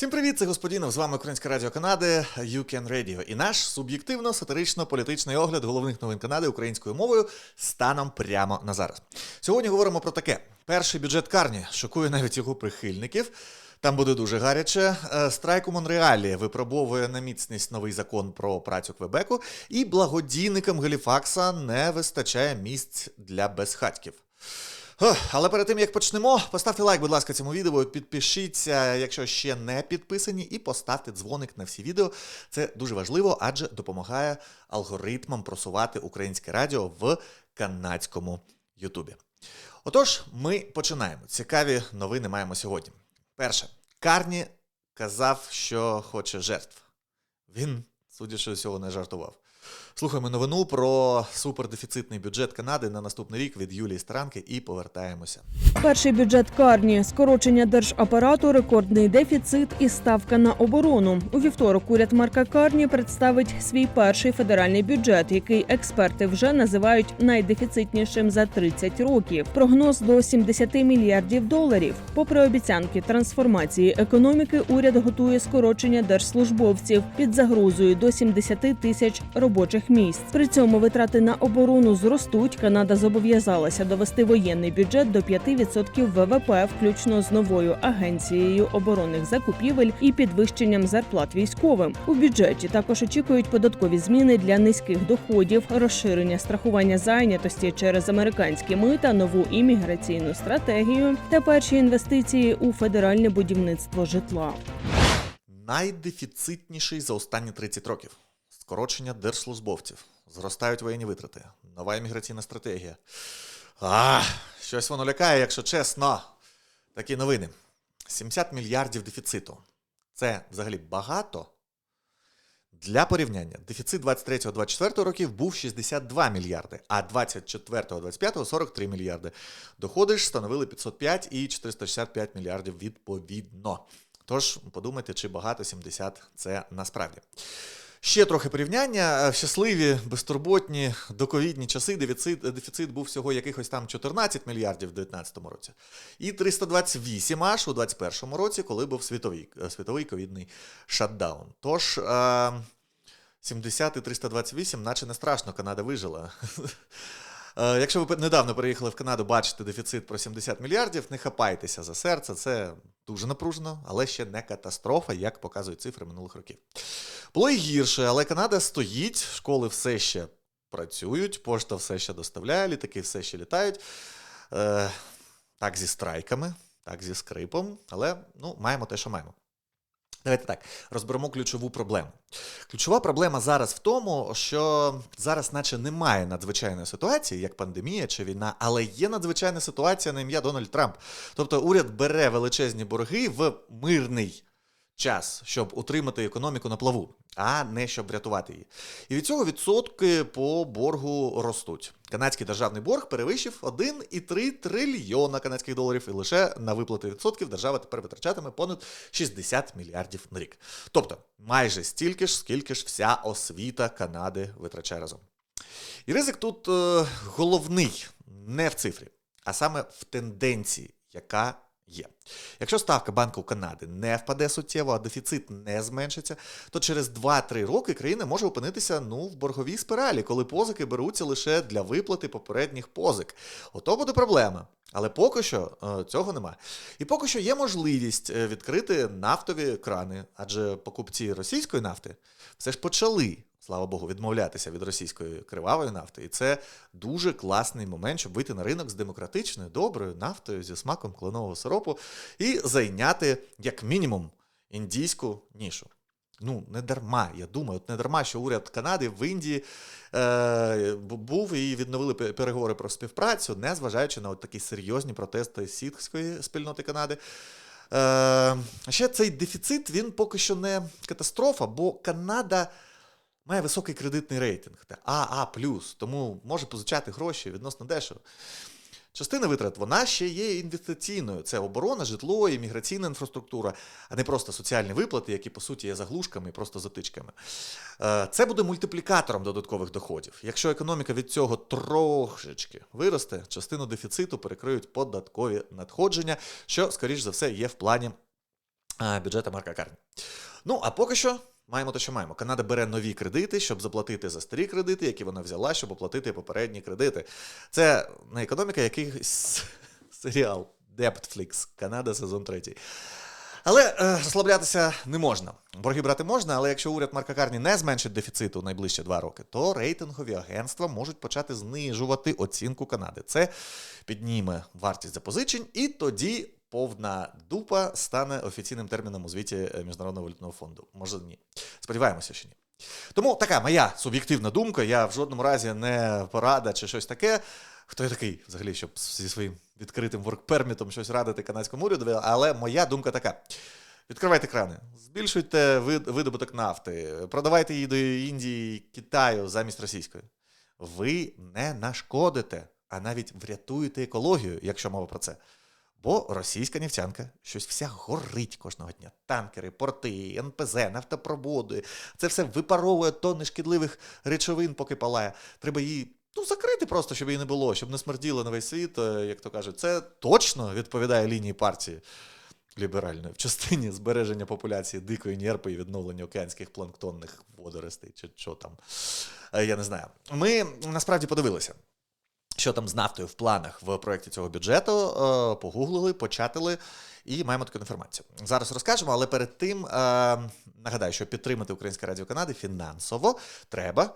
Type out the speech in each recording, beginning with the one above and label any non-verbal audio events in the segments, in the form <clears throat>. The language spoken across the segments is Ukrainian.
Всім привіт, це господінов. З вами Українське Радіо Канади You Can Radio. І наш суб'єктивно-сатирично-політичний огляд головних новин Канади українською мовою станом прямо на зараз. Сьогодні говоримо про таке: перший бюджет Карні шокує навіть його прихильників. Там буде дуже гаряче. Е, Страйк у Монреалі випробовує на міцність новий закон про працю Квебеку, і благодійникам Галіфакса не вистачає місць для безхатьків. Але перед тим як почнемо, поставте лайк, будь ласка, цьому відео, підпишіться, якщо ще не підписані, і поставте дзвоник на всі відео. Це дуже важливо, адже допомагає алгоритмам просувати українське радіо в канадському Ютубі. Отож, ми починаємо. Цікаві новини маємо сьогодні. Перше, Карні казав, що хоче жертв. Він, судячи всього, не жартував. Слухаємо новину про супердефіцитний бюджет Канади на наступний рік від Юлії Старанки і повертаємося. Перший бюджет карні, скорочення держапарату, рекордний дефіцит і ставка на оборону. У вівторок уряд Марка Карні представить свій перший федеральний бюджет, який експерти вже називають найдефіцитнішим за 30 років. Прогноз до 70 мільярдів доларів. Попри обіцянки трансформації економіки, уряд готує скорочення держслужбовців під загрозою до 70 тисяч робочих місць. При цьому витрати на оборону зростуть. Канада зобов'язалася довести воєнний бюджет до 5% ВВП, включно з новою агенцією оборонних закупівель і підвищенням зарплат військовим. У бюджеті також очікують податкові зміни для низьких доходів, розширення страхування зайнятості через американські мита, нову імміграційну стратегію та перші інвестиції у федеральне будівництво житла. Найдефіцитніший за останні 30 років. Скорочення держслужбовців. Зростають воєнні витрати. Нова імміграційна стратегія. А, щось воно лякає, якщо чесно. Такі новини. 70 мільярдів дефіциту. Це взагалі багато. Для порівняння, дефіцит 23-24 років був 62 мільярди, а 24-25 43 мільярди. Доходи ж становили 505 і 465 мільярдів відповідно. Тож подумайте, чи багато 70 це насправді. Ще трохи порівняння. В Щасливі, безтурботні, доковідні часи дефіцит, дефіцит був всього якихось там 14 мільярдів в 2019 році. І 328 аж у 2021 році, коли був світовий, світовий ковідний шатдаун. Тож е, 70 і 328, наче не страшно, Канада вижила. <laughs> Е, Якщо ви недавно переїхали в Канаду, бачите дефіцит про 70 мільярдів, не хапайтеся за серце, це дуже напружено, але ще не катастрофа, як показують цифри минулих років. Було і гірше, але Канада стоїть, школи все ще працюють, пошта все ще доставляє, літаки все ще літають. Е, так, зі страйками, так, зі скрипом, але ну, маємо те, що маємо. Давайте так, розберемо ключову проблему. Ключова проблема зараз в тому, що зараз, наче, немає надзвичайної ситуації, як пандемія чи війна, але є надзвичайна ситуація на ім'я Дональд Трамп. Тобто уряд бере величезні борги в мирний час, щоб утримати економіку на плаву, а не щоб врятувати її. І від цього відсотки по боргу ростуть. Канадський державний борг перевищив 1,3 трильйона канадських доларів, і лише на виплати відсотків держава тепер витрачатиме понад 60 мільярдів на рік. Тобто майже стільки ж, скільки ж вся освіта Канади витрачає разом. І ризик тут е, головний не в цифрі, а саме в тенденції, яка є. Якщо ставка Банку Канади не впаде суттєво, а дефіцит не зменшиться, то через 2-3 роки країна може опинитися ну, в борговій спіралі, коли позики беруться лише для виплати попередніх позик. Ото буде проблема. Але поки що е, цього немає. І поки що є можливість е, відкрити нафтові крани, адже покупці російської нафти все ж почали, слава Богу, відмовлятися від російської кривавої нафти. І це дуже класний момент, щоб вийти на ринок з демократичною, доброю нафтою зі смаком кленового сиропу і зайняти, як мінімум, індійську нішу. Ну, не дарма, я думаю, от не дарма, що уряд Канади в Індії е, був і відновили переговори про співпрацю, незважаючи на от такі серйозні протести сітської спільноти Канади. Е, ще цей дефіцит він поки що не катастрофа, бо Канада має високий кредитний рейтинг АА+, тому може позичати гроші відносно дешево. Частина витрат вона ще є інвестиційною. Це оборона, житло, імміграційна інфраструктура, а не просто соціальні виплати, які по суті є заглушками і просто затичками. Е, Це буде мультиплікатором додаткових доходів. Якщо економіка від цього трошечки виросте, частину дефіциту перекриють податкові надходження, що, скоріш за все, є в плані бюджету Марка Карні. Ну, а поки що маємо те, що маємо. Канада бере нові кредити, щоб заплатити за старі кредити, які вона взяла, щоб оплатити попередні кредити. Це не економіка, якийсь <laughs> серіал Deптflix, Канада, сезон третій. Але е, розслаблятися не можна. Борги брати можна, але якщо уряд Марка Карні не зменшить дефіцит у найближчі два роки, то рейтингові агентства можуть почати знижувати оцінку Канади. Це підніме вартість запозичень, і тоді повна дупа стане офіційним терміном у звіті е, Міжнародного валютного фонду. Може, ні. Сподіваємося, що ні. Тому така моя суб'єктивна думка. Я в жодному разі не порада чи щось таке. Хто я такий, взагалі, щоб зі своїм відкритим воркпермітом щось радити канадському уряду, але моя думка така. Відкривайте крани, збільшуйте видобуток нафти, продавайте її до Індії, Китаю замість російської. Ви не нашкодите, а навіть врятуєте екологію, якщо мова про це. Бо російська нефтянка щось вся горить кожного дня. Танкери, порти, НПЗ, нафтопроводи. Це все випаровує тонни шкідливих речовин, поки палає. Треба її ну, закрити просто, щоб її не було, щоб не смерділо на весь світ, е, як то кажуть. Це точно відповідає лінії партії ліберальної в частині збереження популяції дикої нерпи і відновлення океанських планктонних водоростей, чи що там. Е, Я не знаю. Ми насправді подивилися що там з нафтою в планах в проєкті цього бюджету. е, Погуглили, початили і маємо таку інформацію. Зараз розкажемо, але перед тим е, нагадаю, що підтримати Українське Радіо Канади фінансово треба.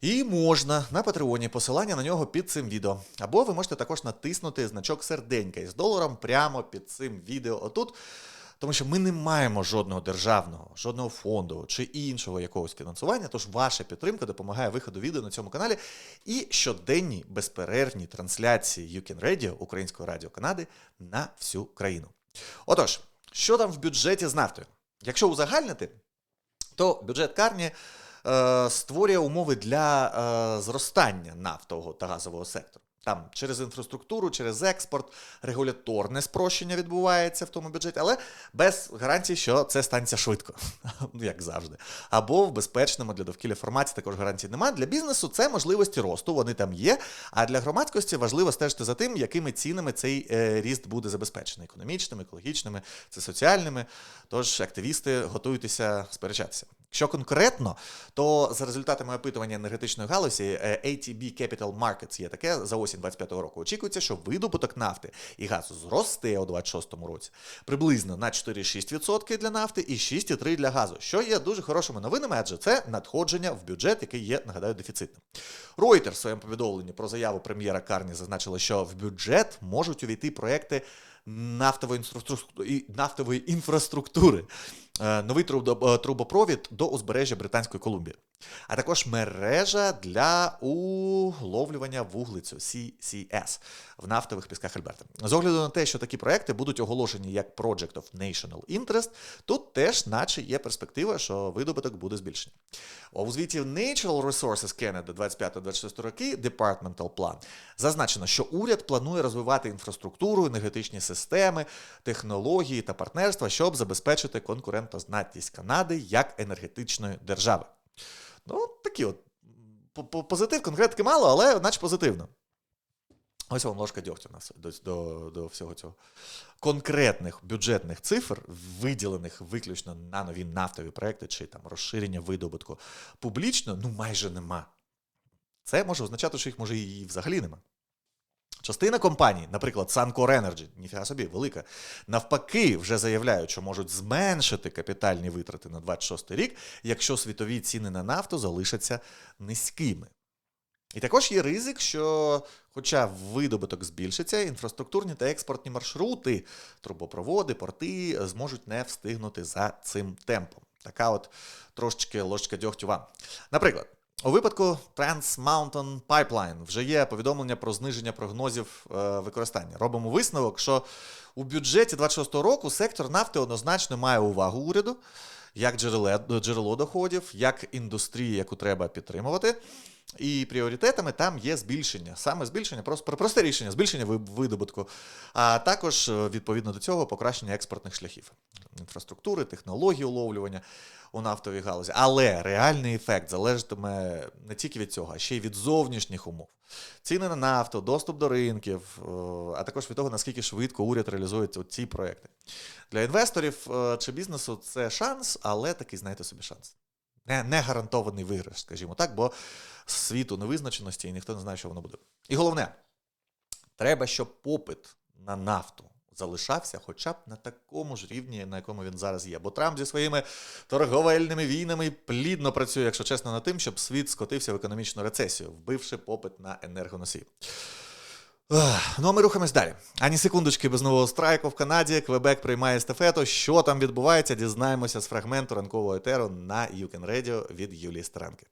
І можна на Патреоні посилання на нього під цим відео. Або ви можете також натиснути значок серденька із доларом прямо під цим відео отут. Тому що ми не маємо жодного державного, жодного фонду чи іншого якогось фінансування. Тож ваша підтримка допомагає виходу відео на цьому каналі і щоденні безперервні трансляції You Can Radio Українського радіо Канади на всю країну. Отож, що там в бюджеті з нафтою? Якщо узагальнити, то бюджет Карні е, створює умови для е, зростання нафтового та газового сектору. Там через інфраструктуру, через експорт, регуляторне спрощення відбувається в тому бюджеті, але без гарантії, що це станеться швидко, <laughs> ну як завжди. Або в безпечному для довкілля форматі також гарантій немає. Для бізнесу це можливості росту, вони там є. А для громадськості важливо стежити за тим, якими цінами цей е, ріст буде забезпечений: економічними, екологічними, це соціальними. Тож активісти готуйтеся сперечатися. Що конкретно, то за результатами опитування енергетичної галузі е, ATB Capital Markets є таке за осінь 25-го року. Очікується, що видобуток нафти і газу зросте у 26-му році приблизно на 4,6% для нафти і 6,3% для газу, що є дуже хорошими новинами, адже це надходження в бюджет, який є, нагадаю, дефіцитним. Reuters в своєму повідомленні про заяву прем'єра Карні зазначили, що в бюджет можуть увійти проекти нафтової інфраструктури, новий трубо- е, трубопровід до узбережжя Британської Колумбії, а також мережа для уловлювання вуглецю CCS в нафтових пісках Альберта. З огляду на те, що такі проекти будуть оголошені як Project of National Interest, тут теж, наче, є перспектива, що видобуток буде збільшений. У звіті Natural Resources Canada 25-26 роки Departmental Plan зазначено, що уряд планує розвивати інфраструктуру, енергетичні системи, технології та партнерства, щоб забезпечити конкурентоздатність Канади як енергетичної держави. Ну, такі от по- по- позитив, конкретики мало, але наче позитивно. Ось вам ложка дьогтю нас до, до, до всього цього. Конкретних бюджетних цифр, виділених виключно на нові нафтові проекти чи там розширення видобутку публічно, ну майже нема. Це може означати, що їх може і взагалі нема. Частина компаній, наприклад, Suncor Energy, ніфіга собі, велика, навпаки, вже заявляють, що можуть зменшити капітальні витрати на 26 рік, якщо світові ціни на нафту залишаться низькими. І також є ризик, що, хоча видобуток збільшиться, інфраструктурні та експортні маршрути, трубопроводи, порти зможуть не встигнути за цим темпом. Така от трошечки ложечка дьогтю вам. Наприклад, у випадку Trans Mountain Pipeline вже є повідомлення про зниження прогнозів е, використання. Робимо висновок, що у бюджеті 26-го року сектор нафти однозначно має увагу уряду як джерело доходів, як індустрії, яку треба підтримувати. І пріоритетами там є збільшення. Саме збільшення, просто просте рішення, збільшення видобутку, а також е, відповідно до цього покращення експортних шляхів, інфраструктури, технологій уловлювання у нафтовій галузі. Але реальний ефект залежатиме не тільки від цього, а ще й від зовнішніх умов. Ціни на нафту, доступ до ринків, е, а також від того, наскільки швидко уряд реалізує ці- проекти. Для інвесторів е, чи бізнесу це шанс, але такий, знаєте собі, шанс. Не, не гарантований виграш, скажімо так, бо світу невизначеності і ніхто не знає, що воно буде. І головне, треба, щоб попит на нафту залишався хоча б на такому ж рівні, на якому він зараз є. Бо Трамп зі своїми торговельними війнами плідно працює, якщо чесно, над тим, щоб світ скотився в економічну рецесію, вбивши попит на енергоносії. Ну, а ми рухаємось далі. Ані секундочки без нового страйку в Канаді. Квебек приймає естафету. Що там відбувається, дізнаємося з фрагменту ранкового етеру на Юкен Radio від Юлії Старанки.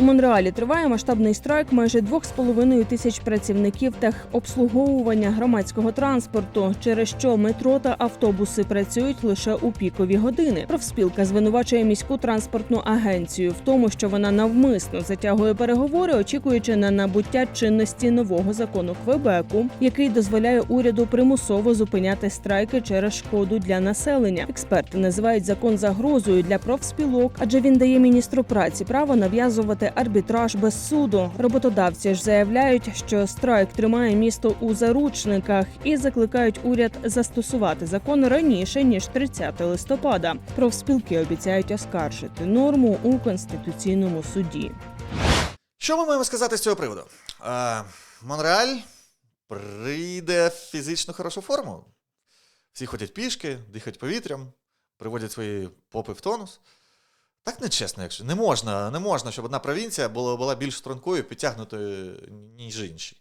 У Монреалі триває масштабний страйк майже 2,5 тисяч працівників техобслуговування громадського транспорту, через що метро та автобуси працюють лише у пікові години. Профспілка звинувачує міську транспортну агенцію в тому, що вона навмисно затягує переговори, очікуючи на набуття чинності нового закону Квебеку, який дозволяє уряду примусово зупиняти страйки через шкоду для населення. Експерти називають закон загрозою для профспілок, адже він дає міністру праці право нав'язувати арбітраж без суду. Роботодавці ж заявляють, що страйк тримає місто у заручниках і закликають уряд застосувати закон раніше ніж 30 листопада. Профспілки обіцяють оскаржити норму у конституційному суді. Що ми маємо сказати з цього приводу? Е, Монреаль прийде в фізично хорошу форму. Всі ходять пішки, дихають повітрям, приводять свої попи в тонус. Так нечесно, якщо не можна, не можна, щоб одна провінція була, була більш стрункою, підтягнутою, ніж інші.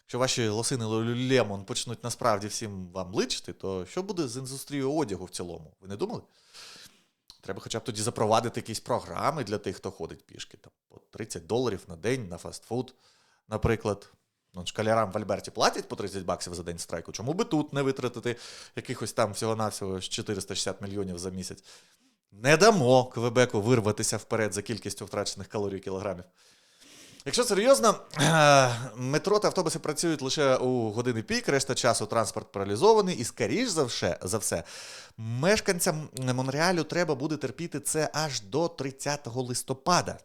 Якщо ваші лосини Лемон почнуть насправді всім вам личити, то що буде з індустрією одягу в цілому? Ви не думали? Треба хоча б тоді запровадити якісь програми для тих, хто ходить пішки. Там, по 30 доларів на день на фастфуд, наприклад. Ну, шкалярам в Альберті платять по 30 баксів за день страйку. Чому би тут не витратити якихось там всього-навсього 460 мільйонів за місяць? Не дамо Квебеку вирватися вперед за кількістю втрачених калорій кілограмів. Якщо серйозно, <clears throat> метро та автобуси працюють лише у години пік, решта часу транспорт паралізований, і, скоріш за все, за все, мешканцям Монреалю треба буде терпіти це аж до 30 листопада.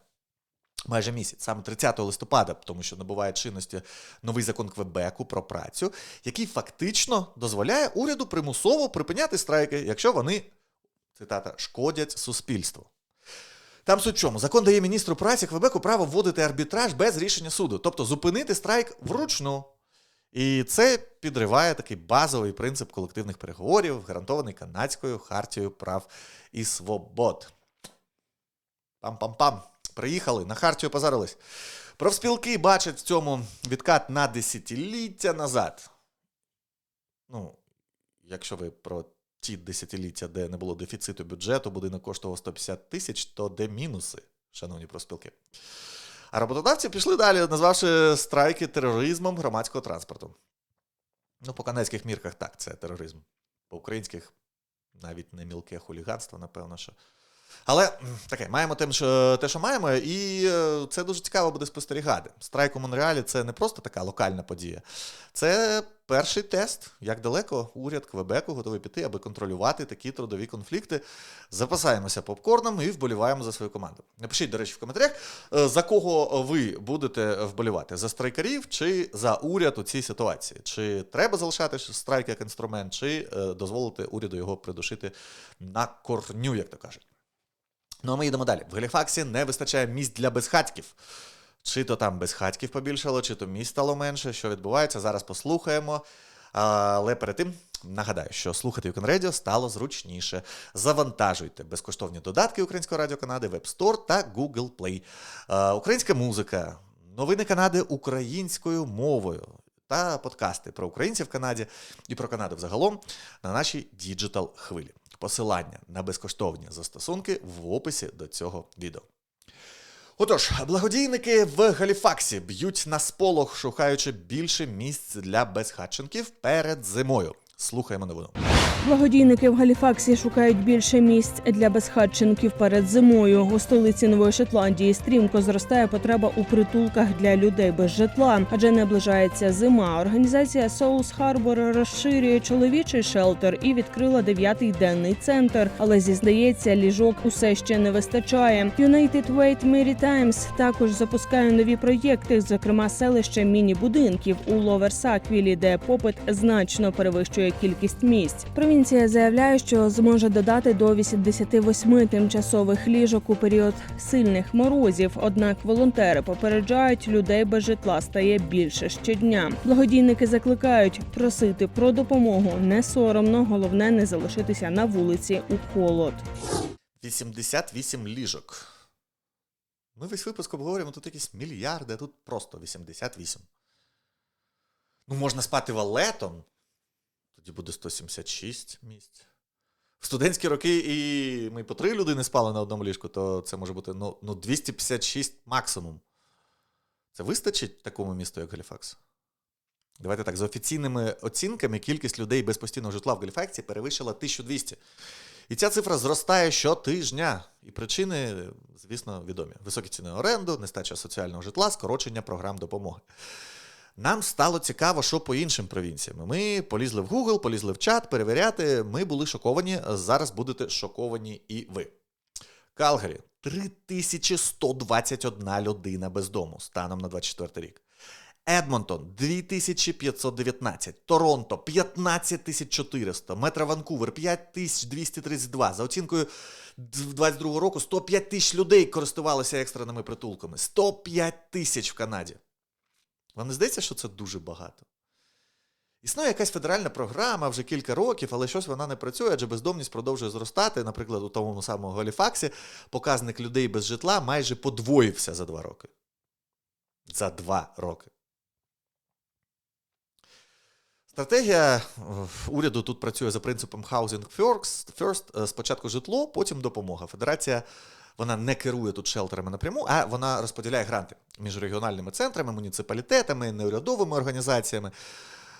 Майже місяць, саме 30 листопада, тому що набуває чинності новий закон Квебеку про працю, який фактично дозволяє уряду примусово припиняти страйки, якщо вони, цитата, шкодять суспільству. Там суть в чому? Закон дає міністру праці Квебеку право вводити арбітраж без рішення суду, тобто зупинити страйк вручну. І це підриває такий базовий принцип колективних переговорів, гарантований канадською хартією прав і свобод. Пам-пам-пам. Приїхали, на хартію позарились. Профспілки бачать в цьому відкат на десятиліття назад. Ну, якщо ви про ті десятиліття, де не було дефіциту бюджету, будинок коштував 150 тисяч, то де мінуси, шановні проспілки. А роботодавці пішли далі, назвавши страйки тероризмом громадського транспорту. Ну, по канадських мірках так, це тероризм. По українських навіть не мілке хуліганство, напевно, що. Але таке, маємо те, що, те, що маємо, і е, це дуже цікаво буде спостерігати. Страйк у Монреалі це не просто така локальна подія, це перший тест, як далеко уряд Квебеку готовий піти, аби контролювати такі трудові конфлікти. Запасаємося попкорном і вболіваємо за свою команду. Напишіть, до речі, в коментарях, е, за кого ви будете вболівати: за страйкарів чи за уряд у цій ситуації? Чи треба залишати страйк як інструмент, чи е, дозволити уряду його придушити на корню, як то кажуть. Ну а ми йдемо далі. В Галіфаксі не вистачає місць для безхатьків. Чи то там безхатьків побільшало, чи то місць стало менше. Що відбувається, зараз послухаємо. Але перед тим нагадаю, що слухати Юкен Radio стало зручніше. Завантажуйте безкоштовні додатки Українського радіо Канади, Web Store та Google Play. Е, Українська музика, новини Канади українською мовою та подкасти про українців в Канаді і про Канаду взагалом на нашій діджитал хвилі. Посилання на безкоштовні застосунки в описі до цього відео. Отож, благодійники в Галіфаксі б'ють на сполох, шукаючи більше місць для безхатченків перед зимою. Слухаємо новину. Благодійники в Галіфаксі шукають більше місць для безхатченків перед зимою. У столиці Нової Шотландії стрімко зростає потреба у притулках для людей без житла, адже наближається зима. Організація Souls Harbor розширює чоловічий шелтер і відкрила дев'ятий денний центр. Але зізнається, ліжок усе ще не вистачає. United Way Maritimes також запускає нові проєкти, зокрема селище міні-будинків у Ловерсаквілі, де попит значно перевищує кількість місць. Провінція заявляє, що зможе додати до 88 тимчасових ліжок у період сильних морозів. Однак волонтери попереджають, людей без житла стає більше щодня. Благодійники закликають просити про допомогу не соромно, головне не залишитися на вулиці у холод. 88 ліжок. Ми весь випуск обговорюємо тут якісь мільярди, а тут просто 88. Ну, можна спати валетом. Тоді буде 176 місць. В студентські роки і ми по три людини спали на одному ліжку, то це може бути ну, ну 256 максимум. Це вистачить такому місту, як Галіфакс? Давайте так, за офіційними оцінками, кількість людей без постійного житла в Галіфаксі перевищила 1200. І ця цифра зростає щотижня. І причини, звісно, відомі: високі ціни оренду, нестача соціального житла, скорочення програм допомоги. Нам стало цікаво, що по іншим провінціям. Ми полізли в Google, полізли в чат перевіряти. Ми були шоковані. Зараз будете шоковані і ви. Калгарі 3121 людина без дому станом на 24 рік. Едмонтон 2519, Торонто 15400, Метро Ванкувер 5232. За оцінкою 22 року 105 тисяч людей користувалися екстреними притулками. 105 тисяч в Канаді. Вам не здається, що це дуже багато? Існує якась федеральна програма вже кілька років, але щось вона не працює, адже бездомність продовжує зростати. Наприклад, у тому самому Галіфаксі показник людей без житла майже подвоївся за два роки. За два роки. Стратегія е, уряду тут працює за принципом housing first. Е, Спочатку житло, потім допомога. Федерація вона не керує тут шелтерами напряму, а вона розподіляє гранти між регіональними центрами, муніципалітетами, неурядовими організаціями.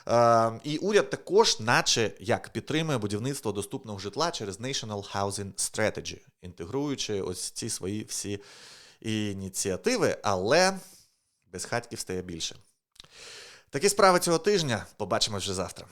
Е, і уряд також, наче як підтримує будівництво доступного житла через National Housing Strategy, інтегруючи ось ці свої всі ініціативи, але безхатьків стає більше. Такі справи цього тижня. Побачимось вже завтра.